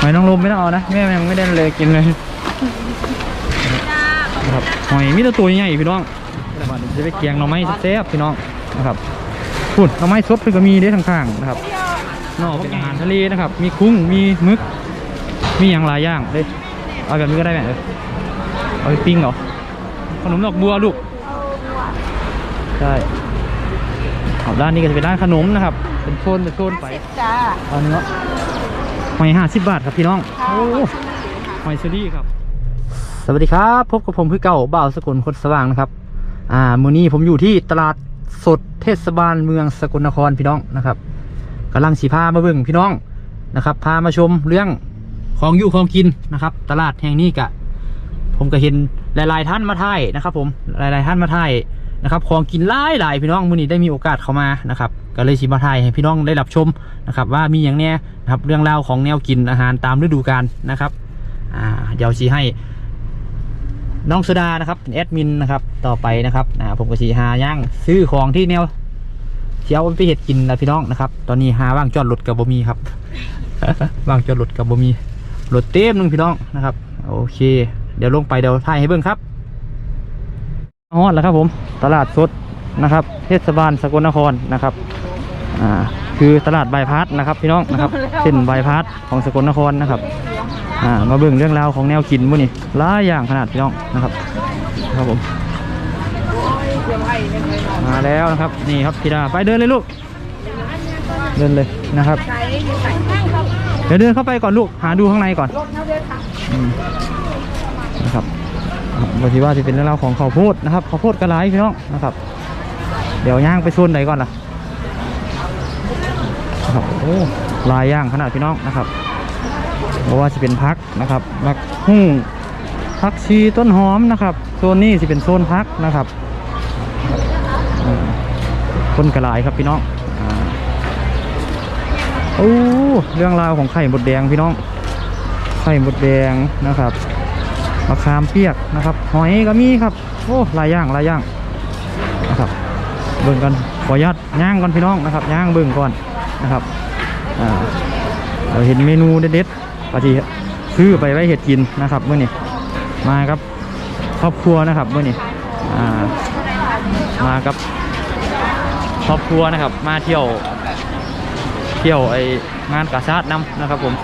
หอยนางรมไม่ต้องเอานะแม่ยังไม่ได้เลยกินเลยนะครับหอยมีแต่ตัวใหญ่พี่น้องแต่ว่าเดี๋ยวจะไปเกียงหน่อไม้แซ่บๆพี่น้องนะครับพูดหน่อไม้สดเพิ่นก็มีเด้ทางข้างๆนะครับนอกเป็นอาหารทะเลนะครับ มีกุ้งมีหมึก มีอย่างหลายอย่างเลยเอาแบบนี้ก็ได้ไหมเออเอาไปปิ้งเหรอขนมดอกบัวลูกใช่เอาด้านนี้ก็จะเป็นร้านขนมนะครับ เป็นโซนเป็นโซนไปจ้าเอาเนื้ อหอยห้าสิบบาทครับพี่น้องค่ะโอ้หอยเชอรี่ครับ สวัสดีครับพบกับผมคือเก่าบ่าวสกลคนสว่างนะครับ อ่ามื้อนี้ผมอยู่ที่ตลาดสดเทศบาลเมืองสกลนครพี่น้องนะครับกำลังสีพามาเบิ่งพี่น้องนะครับ พามาชมเรื่องของอยู่ของกินนะครับ ตลาดแห่งนี้กะ ผมก็เห็นหลาย ๆ ท่านมาถ่ายนะครับ ผมหลาย ๆ ท่านมาถ่าย นะครับของกินหลายหลายพี่น้องมื้อนี้ได้มีโอกาสเข้ามานะครับก็เลยสิมาถ่ายให้พี่น้องได้รับชมนะครับว่ามีอย่างแน่นะครับเรื่องราวของแนวกินอาหารตามฤดูกาลนะครับอ่าเดี๋ยวสีให้น้องสุดานะครับแอดมินนะครับต่อไปนะครับอ่าผมก็สีหาย่างซื้อของที่แนวเที่ยวไปเห็ดกินนะพี่น้องนะครับ ตอนนี้หาว่างจอดรถกับบ่มีครับว่างจอดรถกับบ่มีรถเต็มหนึงพี่น้องนะครับ โอเค เดี๋ยวลงไปเดี๋ยวถ่ายให้เบิ่งครับ ฮอดแล้วครับผมตลาดสดนะครับเทศบาลสกลนครนะครับอ่าคือตลาดบายพาสนะครับพี่น้องนะครับเส้นบายพาสของสกลนครนะครับอ่ามาเบิ่งเรื่องราวของแนวกินมื้อนี้หลายอย่างขนาดพี่น้องนะครับครับผมมาแล้วนะครับนี่ครับพี่ดาไปเดินเลยลูก เดินเลยนะครับ เดี๋ยวเดินเข้าไปก่อนลูกหาดูข้างในก่อนอืม นะครับบางทีว่าจะเป็นเรื่องราวของข้าวโพดนะครับข้าวโพดกระไรพี่น้องนะครับ เดี๋ยวย่างไปโซนไหนก่อนล่ะนะครับโอ้ลายย่างขนาดพี่น้องนะครับเพราะว่าจะเป็นพักนะครับพักหุ้งพักชีต้นหอมนะครับโซนนี้จะเป็นโซนพักนะครับอืมคนกระไรครับพี่น้องโอ้เรื่องราวของไข่มดแดงพี่น้อง ไข่มดแดงนะครับ มะขามเปียกนะครับ หอยก็มีครับ โอ้หลายอย่างหลายอย่างนะครับ เบิ่งกันขออนุญาตย่างก่อนพี่น้องนะครับย่างเบิ่งก่อนนะครับเราเห็นเมนูเด็ดๆปฏิซื้อไปไว้เห็ดกินนะครับเมื่อนี้มาครับครอบครัวนะครับเมื่อนี้อ่ามากับครอบครัวนะครับ มาเที่ยว เที่ยวไองานกาชาดน้ำนะครับผม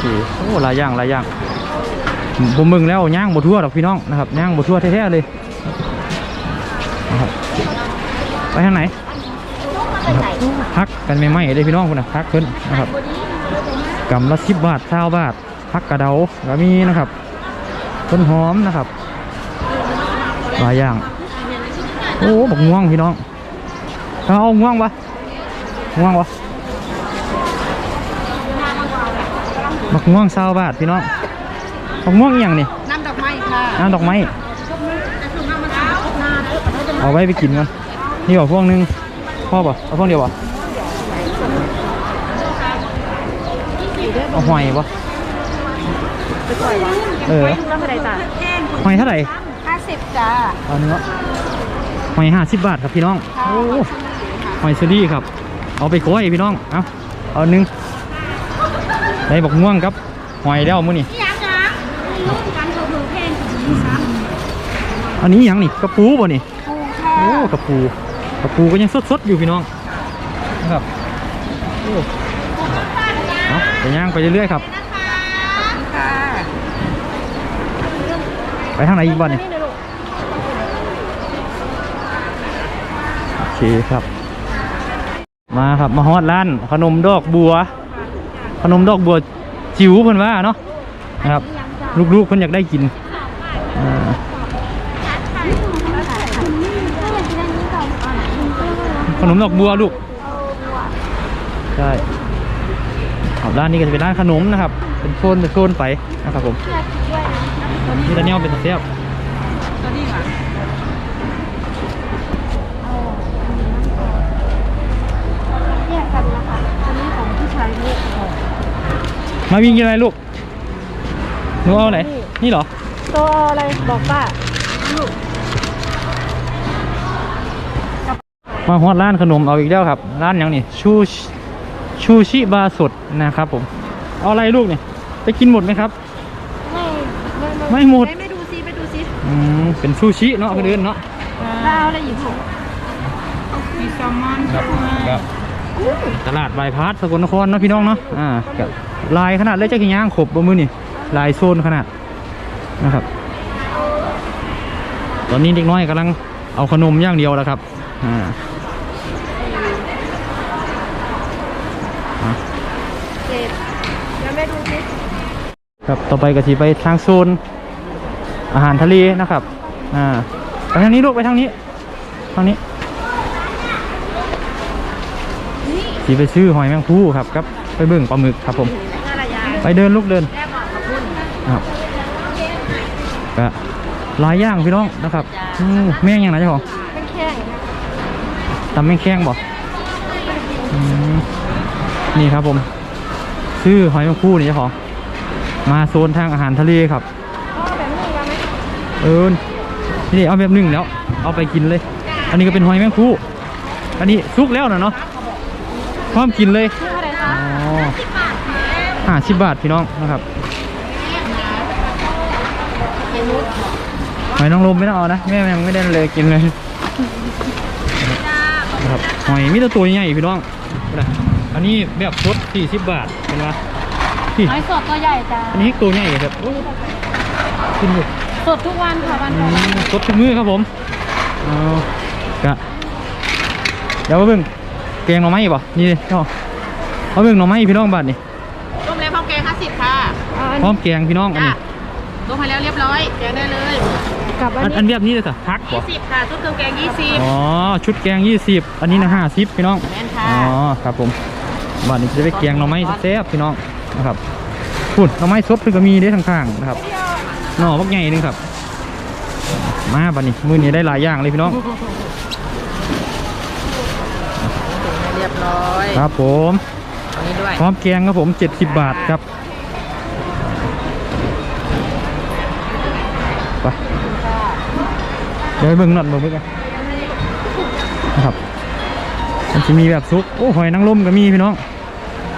โอเคโอ้หลายอย่างหลายอย่างผมมึงแล้วย่างบทั่วหรอกพี่น้องนะครับย่างบทั่วแท้ๆเลยนะครับไปทางไหนพักกันไม่ไหมเลยพี่น้องคุณนะพักขึ้นนะครับกำละสิบบาทเช้าบาทพักกระเดาก็มีนะครับต้นหอมนะครับหลายอย่างโอ้บักม่วงพี่น้องเอาง่วงปะง่วงปะ มักง่วงเศร้าบาทพี่น้องมักง่วงอหย่างนี่น้ำดอกไม้ค่ะน้ำดอกไม้เอาไว้ไปกินกันนี่บอกพวงหนึงพ่อป่ะเอาพวงเดียวป่ะเอาหอยป่ะไปปล่อยวะเออต้องไปไหนจ้ะหอยเท่าไหร่ห้าสิบจ้าเอาเนื้อหอยห้าสิบบาทครับพี่น้องค่ะโอ้หอยเชอรี่ครับ เอาไปโค้ยพี่น้อง เอาเอาหนึ่ง ได้บอกม่วงครับหอยแล้วมื้อนี่ยังจ้ะการถูกถูกเพลงอันนี้หยังนี่กระปูบ่นี่ปูค่ะโอ้กระปูกระปูก็ยังสดๆอยู่พี่น้องนะครับโอ้เอาไปย่างไปเรื่อยๆครับค่ะไปทางไหนอีกบ้านนี่โอเคครับ มาครับมาฮอดร้านขนมดอกบัว ขนมดอกบัวจิ๋วเพิ่นว่าเนาะนะครับ ลูกๆเพิ่นอยากได้กินขนมดอกบัวลูกใช่ครับร้านนี้ก็จะเป็นร้านขนมนะครับ เป็นโซนเป็นโซนไปนะครับผมนี่ตะเนียวเป็นเสียบ ตัวนี้ค่ะ แยกกันนะคะอันนี้ของผู้ชายลูกของ มาวิ่งกินอะไรลูกหนูเอาไหน นี่เหรอตัวอะไรบอกป้ามาฮอดร้านขนมเอาอีกแล้วครับ ร้านหยังนี่ชูชูชิบาร์สดนะครับผม เอาอะไรลูกเนี่ยไปกินหมดไหมครับ ไม่ไม่ไม่ไม่หมดไปดูซิไปดูซิอืมเป็นชูชิเนาะคนอื่นเนาะเราเอาอะไรอยู่ถูกมีแซลมอนครับด้วยครับ ตลาดบายพาสสกลนครเนาะพี่น้องเนาะอ่าลายขนาดเลยจะกี่ย่างขบบ่มือนี่ลายโซนขนาดนะครับ ตอนนี้เด็กน้อยกำลังเอาขนมอย่างเดียวแล้วครับอ่าครับต่อไปก็สิไปทางโซนอาหารทะเลนะครับอ่าไปทางนี้ลูกไปทางนี้ทางนี้ สีไปซื้อหอยแมงผู้ครับครับ ไปเบิ่งปลาหมึกครับผมอะไรยาไปเดินลูกเดินแม่บอกกับพุ่นครับก็หลายอย่างพี่น้องนะครับอืมแม่งอย่างไรเจ้าของเป็นแข้งตำแม่งแข้งบอกอืมนี่ครับผมซื้อหอยแมงผู้นี่เจ้าของมาโซนทางอาหารทะเลครับพ่อแบบนี้กันไหมเออนี่เอาแบบหนึ่งแล้ว เอาไปกินเลย อันนี้ก็เป็นหอยแมงผู้อันนี้สุกแล้วนะเนาะ พร้อมกินเลยชื่ออะไรคะอ๋อห้าสิบบาทพี่น้องนะครับหอยนางรมไม่ต้องเอานะแม่ยังไม่ได้เลยกินเลยนะครับหอยมีแต่ตัวใหญ่พี่น้องนะอันนี้แบบสดสี่สิบบาทเห็นไหมที่น้อยสดตัวใหญ่จ้าอันนี้ตัวใหญ่ครับโอ้ยขึ้นอยู่สดทุกวันค่ะวันอืก่อนมสดทุกมือครับผมเอากะเดี๋ยวมาเบิ่ง แกงหน่อไม้ป่ะนี่เนาะเอาเบิ่งหน่อไม้พี่น้องบ้านนี่ต้มแล้วพร้อมแกงห้าสิบค่ะเอาอันพร้อมแกงพี่น้องอันจ้ะนี้ต้มไปแล้วเรียบร้อยแกงได้เลยกับอัอันนอันนี้แบบนี้เลยสิพักยี่ป่ะสิบค่ะชุดเครื่องแกงยี่สิบอ๋อชุดแกงยี่สิบอันนี้นะห้าสิบพี่น้องแม่นค่ะอ๋อครับผมบ้านนี้จะไปแกงหน่อไม้แซ่บๆพี่น้องนะครับพูดหน่อไม้สดเพิ่งก็มีได้ทางข้างๆนะครับหน่อพักใหญ่หนึงครับ มาบ้านนี้มือนี้ได้หลายอย่างเลยพี่น้องเรี ยบร้อยครับผมตรงนี้ด้วยพร้อมแกงครับผม 70 บาทครับไปเดี๋ยวไปเบิ่งหนอดเบิ่งเบิ่งกันนะครับมันจะมีแบบซุปโอ้หอยนางรมก็มีพี่น้อง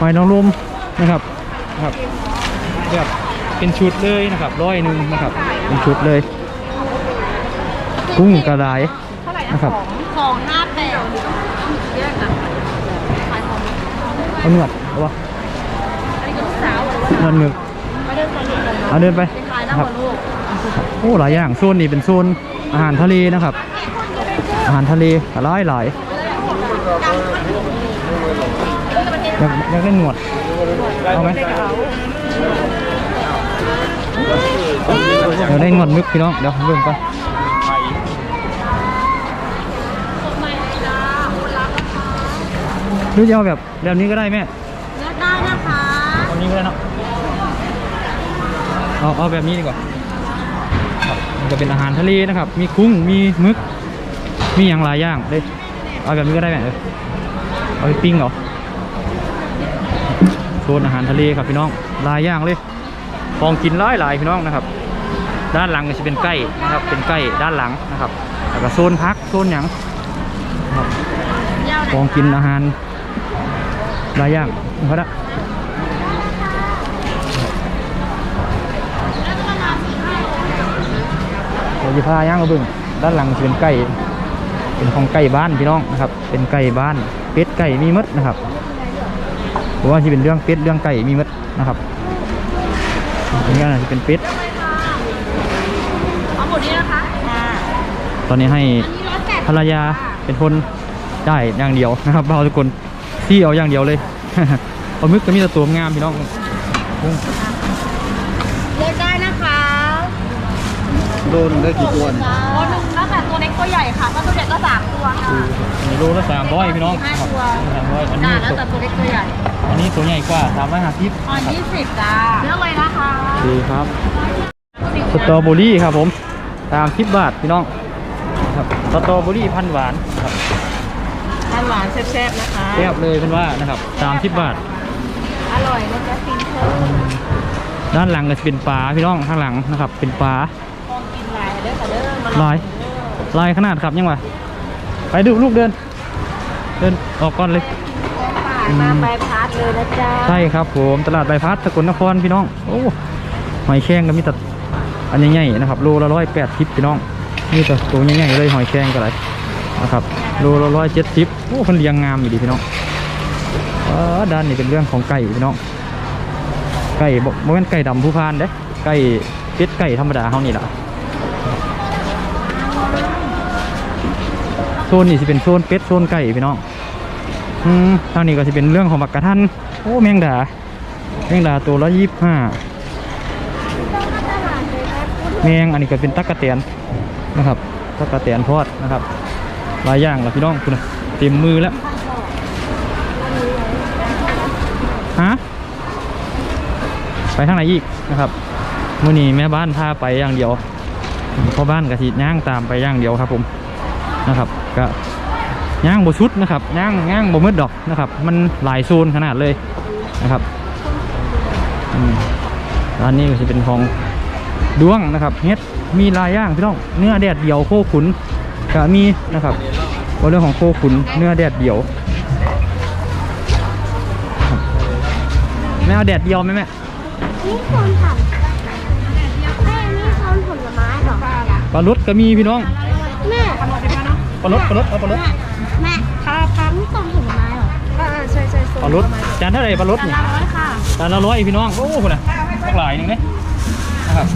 หอยนางรมนะครับนะครับแบบเป็นชุดเลยนะครับร้อยหนึ่งนะครับ เป็นชุดเลย กุ้งกระไดเท่าไหร่นะครับสองห้า เอาหนวดเอาวะอันนี้ก็ลูกสาวหนวดหมึกมาเดินไปเห็นกันเอาเดินไปเป็นขายแล้วนะคหรัมบดลูกโอ้หลายอย่างโซนนี้เป็นโซนอาหารทะเลนะครับ อาหารทะเลหลายหลายอยากอยากได้หนวดเอาไหมเดี๋ยวได้หนวดมึกพี่น้องเดี๋ยวเบิ่งก่อน หรือจะเอาแบบแบบนี้ก็ได้แม่เลือกได้นะคะแบบนี้ก็ได้เนาะเอาเอาแบบนี้ดีกว่าครับมันจะเป็นอาหารทะเลนะครับ มีกุ้งมีหมึก มีอย่างหลายอย่างเลยเอาแบบนี้ก็ได้แม่เออเอาไปปิ้งเหรอโซนอาหารทะเลครับพี่น้องหลายอย่างเลยของกินหลายหลายพี่น้องนะครับ ด้านหลังก็จะเป็นไก่นะครับ เป็นไก่ด้านหลังนะครับแล้วก็โซนพักโซนหยังนะครับของกินอาหาร หลาย่างเขาละเราจะพาย่างมาบึงด้านหลังเป็นไก่เป็นของไก่บ้านพี่น้องนะครับ เป็นไก่บ้านเป็ดไก่มีหมดนะครับเพราะว่าที่เป็นเรื่องเป็ดเรื่องไก่มีหมดนะครับอันนี้ก็จะเป็นเป็ดเอาหมดนี้นะคะตอนนี้ให้ภรรยาเป็นคนได้อย่างเดียวนะครับเราทุกคน ที่เอาอย่างเดียวเลยปลาหมึกก็มีแต่ตัวงามพี่น้องกุ้งเลือกได้นะคะโดนได้กี่ตัวตัวหนึ่งตั้งแต่ตัวเล็กตัวใหญ่ค่ะถ้าตัวใหญ่ก็สามตัวค่ะมีโลละสามร้อยพี่น้องห้าครับตัวสามร้อยอันนี้จ้าแล้วตัวแต่ตัวเล็กตัวใหญ่ อันนี้ตัวใหญ่กว่าสามร้อยห้าสิบตอนยี่สิบจ้าเลือกเลยนะคะดีครับสตรอเบอรี่ครับผมตามสิบบาทพี่น้องครับสตรอเบอรี่พันหวานครับ ทานหวานแซ่บๆนะคะ แซ่บเลยเป็นว่านะครับตามสิบบาท อร่อยนะจ๊ะฟินเธอด้านหลังก็จะเป็นปลาพี่น้องข้างหลังนะครับ เป็นปลาของกินหลายเด้อค่ะเด้อมาลายลายขนาดครับยังวะไปดูลูกเดิน เดินออกก่อนเลยป่ามาไปพาร์ทเลยนะจ๊ะใช่ครับผมตลาดใบพัดสกลนครพี่น้องโอ้หอยแครงก็มีแต่อันใหญ่ๆนะครับโลละร้อยแปดสิบพี่น้องนี่แต่ตัวใหญ่ๆเลยหอยแครงก็ไร นะครับโลละร้อยเจ็ดสิบโอ้คนเลี้ยงงามอยู่ดีพี่น้องเออด้านนี้เป็นเรื่องของไก่พี่น้อง ไก่บ่บ่แม่นไก่ดำผู้พานเด้ไก่เป็ดไก่ธรรมดาเฮานี่ล่ะโซนนี่สิเป็นโซนเป็ดโซนไก่พี่น้องอืมทางนี้ก็จะเป็นเรื่องของบักกระทันโอ้แมงดาแมงดาตัวละยี่สิบห้าแมงอันนี้ก็เป็นตักกะเตียนนะครับตักกะเตียนทอดนะครับ หลายอย่างละพี่น้องคุณนะเต็มมือแล้วฮะไปทางไหนอีกนะครับมื่อนี้แม่บ้านพาไปอย่างเดียวพ่อบ้านกะทิย่างตามไปอย่างเดียวครับผมนะครับก็ย่างบชุดนะครับย่างย่างบมืดดอกนะครับ มันหลายโซนขนาดเลยนะครับอืมร้านนี้ก็จะเป็นของด้วงนะครับเฮ็ดมีลายย่างพี่น้องเนื้อแดดเดียวโคขุนก็มีนะครับ เรื่องของโคขุนเนื้อแดดเดียวครับแม่เอาแดดเดียวไหมแม่นี่โซนผักแม่นี่โซนผลไม้เหรอปลาลดก็มีพี่น้องแม่ปลาลดปลาลดเอาปลาลดแม่ค่ะพังโซนผลไม้เหรออ่าใช่ใช่โซปลาลดจานเท่าไหร่ปลาลดจานนี่ละร้อยค่ะจานละร้อยพี่น้องโอ้โหนะตั้งหลายหนึ่งเนี่ยนะครับ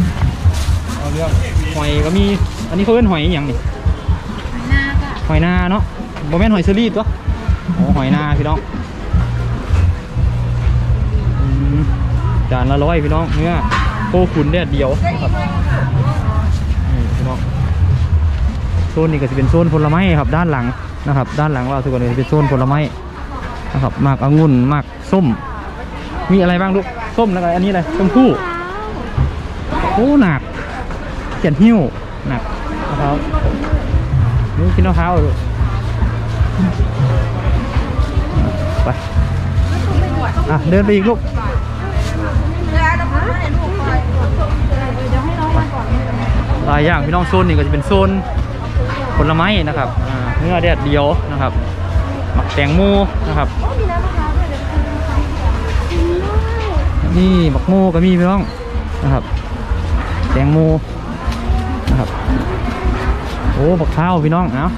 เอาเรื่องหอยก็มีอันนี้เขาเรียกหอยอหย่างนี่หน้าค่ะ หอยนาเนาะโมเมนหอยเชอรี่ตัวโอ้หอยนาพี่น้องอืมจานละร้อยพี่น้องเนื้อโคขุนแดดเดียวนะครับพี่น้องโซนนี้ก็จะเป็นโซนผลไม้ครับด้านหลังนะครับ ด้านหลังเราทุกคนเลยเป็นโซนผลไม้นะครับมากองุ่นมากส้ม มีอะไรบ้างลูกส้มแล้วก็อันนี้อะไรชมพู่โอ้หนักเขียนหิ้วหนักมะพร้าว นี่กินมะพร้าวเหรอลูกไปอะเดินไปอีกลูกหลายอย่างพี่น้องโซนนี่ก็จะเป็นโซนผลไม้นะครับอ่าเนื้อแดดเดียวนะครับหมักแตงโมนะครับมีน้ำมะพร้าวด้วยเดี๋ยวกินได้นี่บักโมก็มีพี่น้องนะครับ แตงโมนะครับ โอ้บักข้าวพี่น้องเนาะ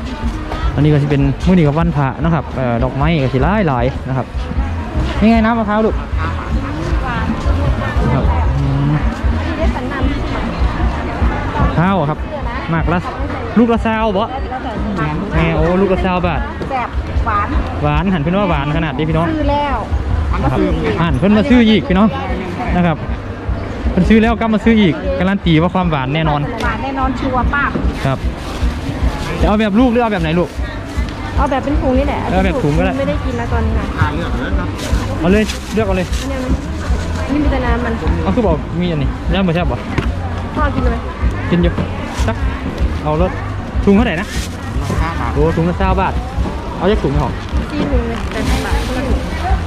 อันนี้ก็จะเป็นมื้อนี้กับวันพระนะครับเอ่อดอกไม้ก็สิหลายหลายๆนะครับนี่ไงน้ำมะพร้าวลูกนะครับอืมมีได้สันนันข้าวครับมากละลูกละซาวบ่แล้วแต่ทานแม่โอ้ลูกละซาวบาทแซ่บหวานหวานหันเป็นว่าหวานขนาดนี้พี่น้องซื้อแล้วนะครับหันเพิ่นมาซื้ออีกพี่น้องนะครับเพิ่นซื้อแล้วก็มาซื้ออีกการันตีว่าความหวานแน่นอนหวานแน่นอนชัวร์ป้าบครับ จะเอาแบบลูกหรือเอาแบบไหนลูก เอาแบบเป็นถุงนี่แหละเอาแบบถุงก็ได้ ไม่ได้กินแล้วตอนนี้นะเอาเลยเลือกเอาเลยอันเนี้ยมันนี่มีแต่น้ำมันเอาคือบอกมีอันนี้ย่างมาแซ่บบ่พ่อกินเลยกินอยู่สักเอารถถุงเท่าไหร่นะโอ้ถุงละเก้าบาท เอาจักถุงไหมหรอซีหนึ่งเลยแต่สิบบาทคนละถุง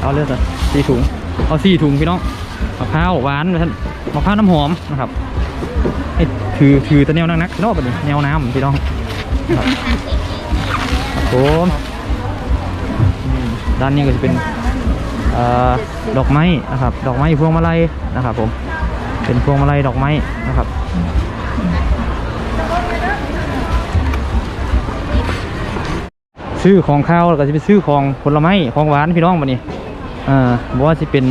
เอาเลยสิสี่ถุง เอาสี่ถุงพี่น้องมะพร้าวหวานท่านมะพร้าวน้ำหอมนะครับนี่ถือถือแตะแนวนักนักๆพี่น้องแบบนี้แนวน้ำพี่น้องครับครับ ผมอืมด้านนี้ก็จะเป็นอดอกไม้นะครับ ดอกไม้พวงมาลัยนะครับ ผม เป็นพวงมาลัยดอกไม้นะครับซื้อของข้าวแล้วก็จะไปซื้อของผลไม้ของหวานพี่น้องมานี่อ่าบอกว่าจะเป็น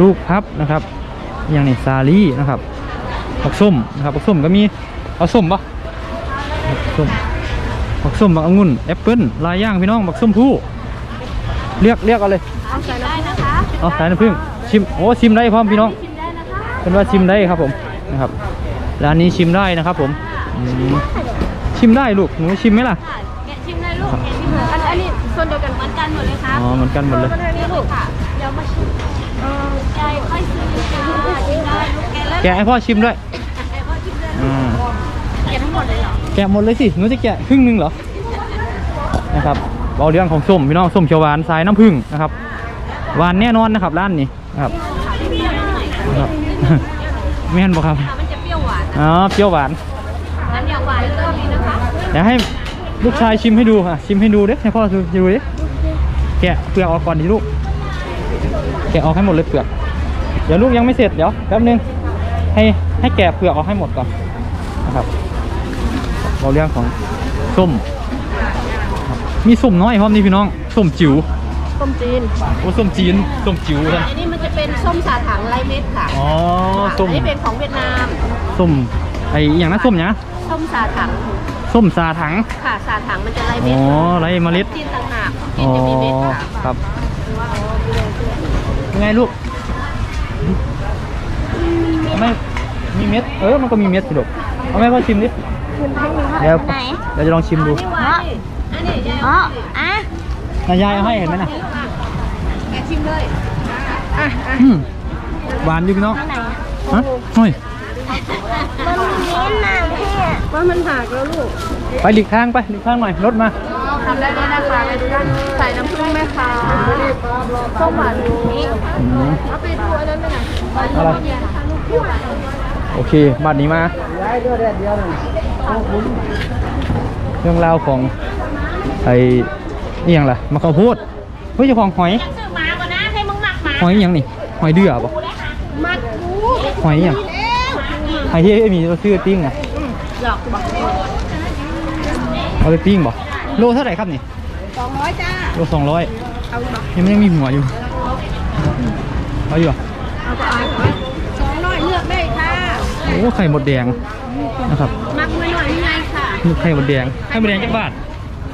ลูกพับนะครับ อย่างนี้ซาลี่นะครับผักส้มนะครับผักส้มก็มีเอาส้มปะ ผักส้มผักส้มบักองุ่นแอปเปิ้ลหลายอย่างพี่น้องผักส้มผู้เรียกเรียกเอาเลยเอาใส่ได้นะคะเอาสายน้ำผึ้งชิมโอ้ชิมได้พร้อมพี่น้องชิมได้นะคะเป็นว่าชิมได้ครับผมนะครับร้านนี้ชิมได้นะครับผมอืมชิมได้ลูกหนูชิมไหมล่ะค่ะแกะชิมได้ลูกแกะชิมเลยอันอันนี้ส่วนเดียวกันเหมือนกันหมดเลยครับอ๋อเหมือนกันหมดเลยนี่ลูกค่ะเดี๋ยวมาชิมเออใจค่อยซื้อค่ะชิมได้ลูกแกะแล้วแกะให้พ่อชิมด้วยแกะพ่อชิมได้อ่าแกะทั้งหมดเลยเหรอ แกะหมดเลยสิหนูจะแกะครึ่งหนึงเหรอนะครับเอาเรื่องของส้มพี่น้องส้มเขียวหวานสายน้ำผึ้งนะครับหวานแน่นอนนะครับร้านนี้นะครับนะครับไม่เห็นบอกครับค่ะมันจะเปรี้ยวหวานอ๋อเปรี้ยวหวานน้ำยาหวานก็มีนะคะเดี๋ยวให้ลูกชายชิมให้ดูอะชิมให้ดูเด้ให้พ่อดูดิแกะเปลือกออกก่อนดิลูกแกะออกให้หมดเลยเปลือกเดี๋ยวลูกยังไม่เสร็จเดี๋ยวแป๊บนึงให้ให้แกะเปลือกออกให้หมดก่อนนะครับ เราเรื่องของส้มครับมีส้มน้อยพร้อมนี่พี่น้องส้มจิ๋วส้มจีนโอ้ส้มจีนส้มจิ๋วท่านอันนี้มันจะเป็นส้มสาถังไรเม็ดค่ะอ๋อส้มอันนี้เป็นของเวียดนามส้มไออย่างนั้นส้มหยังนะส้มสาถังส้มซาถังค่ะสาถังมันจะไรอ๋เม็ดอไรเมล็ดจีนต่างหากอ๋จีอนจะมีเม็ดค่ะครับยังไงลูกไม่มีเม็ดเออมันก็มีเม็ดสิลูกเอาแม่ก็ชิมดิ เดี๋ยวไหนเดี๋ยวจะลองชิมดูอันนี้ยายอ๋ออะนายยายเอาให้เห็นไหมนะแกชิมเลยอะอะอืมหวานอยู่พี่น้องไหนอะฮะเฮ้ยมันมีน้ำพี่อะว่ามันหักแล้วลูก ไปหลีกทางไปหลีกทางหน่อยรถมาทำได้เลยนะคะไปดูด้านใส่น้ำผึ้งไหมคะส้มหวานนี้อืมเอาไปดูอันนั้นเลยอะไร โอเคบัตรนี้มาเรื่องราวของไอ้นี่ยังล่ะมะข้าวโพดเฮ้ยเจ้าของหอยซื้อมาก่อนนะให้มึงหมักหมาหอยอิหยังนี่หอยเดือปะมัดกูหอยอิหยังหอยที่ไอ้มีตัวชื่อติ้งอะหยอกบอกเอาไปปิ้งบ่โลเท่าไหร่ครับนี่สองร้อยจ้าโลสองร้อยเอาบอกยังไม่ยังมีหัวอยู่เอาอยู่เหรอเโอ้ไข่หมดแดงนะครับมักไม่หน่อยนี่ไงค่ะนี่ไข่หมดแดงไข่หมดแดงจักบาท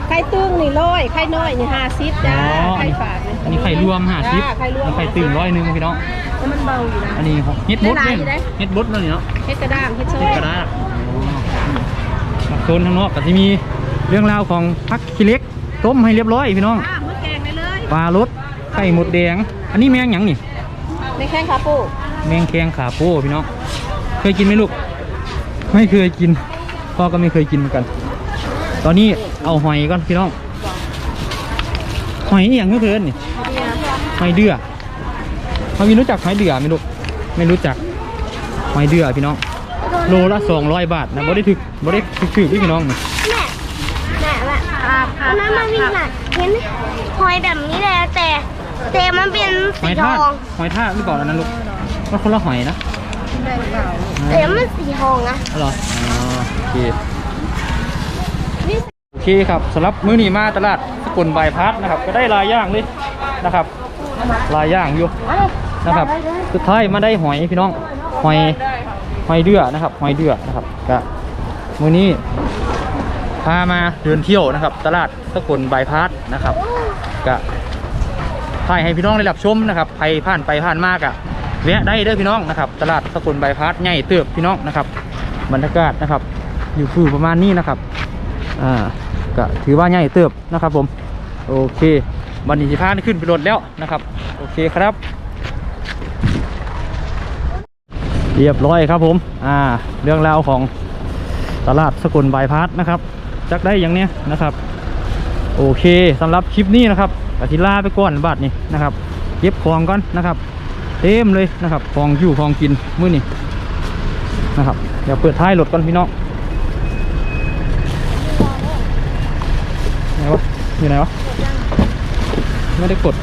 ไข่ตึ้งนี่ร้อยไข่น้อยนี่ห้าสิบอ๋จ้าอไข่ฝาดอันนี้ไข่รวมห้าสิบจ้ไข่รวมไข่ตึงร้อยหนึ่งพี่น้องแล้วมันเบาอยู่นะอันนี้เฮ็ดบดได้เนี่ยได้เฮ็ดบดนั่นนี่เนาะเฮ็ดกระด้างเฮ็ดโซ่เฮ็ดกระดาษมาโซนข้างนอกก็จะมีเรื่องราวของพักขี้เหล็กต้มให้เรียบร้อยพี่น้องอ่าเมื่อแกงได้เลยปลารสไข่หมดแดง อันนี้แมงหยังนี่ในแข้งขาปูแมงแคงขาโป้พี่น้อง เคยกินไหมลูก ไม่เคยกิน พ่อก็ไม่เคยกินเหมือนกัน ตอนนี้เอาหอยก่อนพี่น้อง หอยอหย่างเพื่อนนี่หอยเดือเขามีรู้จักหอยเดือไหมลูก ไม่รู้จัก หอยเดือพี่น้อง โลละสองร้อยบาทนะบ่ได้ถึกบ่ได้ถึกถึกพี่น้องนี่แม่แม่แม่อันนั้นมันมีหนักเห็นหอยแบบนี้แหละแต่แต่มันเป็นหอสียททากองหอยทากหรือเปล่าอันนั้นลูกมันคนละหอยนะ แต่มันสีทองนะเหรออ๋อโอเคโอเคครับสำหรับมื้อนี้มาตลาดสกุลบายพาสนะครับ ก็ได้หลายอย่างเลยนะครับหลายอย่างอยู่นะครับ สุดท้ายมาได้หอยพี่น้องหอยหอยเดือนะครับหอยเดือนะครับก็มื้อนี้พามาเดินเที่ยวนะครับ ตลาดสกุลบายพาสนะครับก็ถ่ายให้พี่น้องได้รับชมนะครับใครผ่านไปผ่านมากอะ แวะได้เด้อพี่น้องนะครับ ตลาดสกุลบายพาสใหญ่เติบพี่น้องนะครับบรรยากาศนะครับ อยู่คือประมาณนี้นะครับอ่าก็ถือว่าใหญ่เติบนะครับ ผมโอเควันนี้สิพาขึ้นไปรถแล้วนะครับ โอเคครับ เรียบร้อยครับผมอ่าเรื่องราวของตลาดสกุลบายพาสนะครับจักได้อย่างเนี้ยนะครับโอเคสำหรับคลิปนี้นะครับกติลาไปก่อนบัดนี้นะครับ เก็บของก่อนนะครับ เต็มเลยนะครับของอยู่ของกินมื้อนี้นะครับ เดี๋ยวเปิดท้ายรถก่อนพี่น้องไหนวะอยู่ไหนวะไม่ได้กด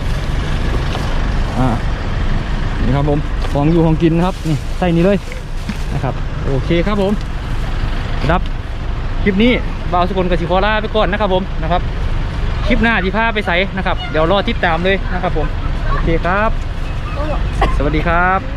อ่า นี่ครับผมของอยู่ของกินนะครับ นี่ใส่นี้เลยนะครับ โอเคครับผมรับคลิปนี้บ่าวสกุลกับชิโคล่าไปก่อนนะครับผมนะครับ คลิปหน้าที่พาไปใส่นะครับ เดี๋ยวรอติดตามเลยนะครับผม โอเคครับ สวัสดีครับ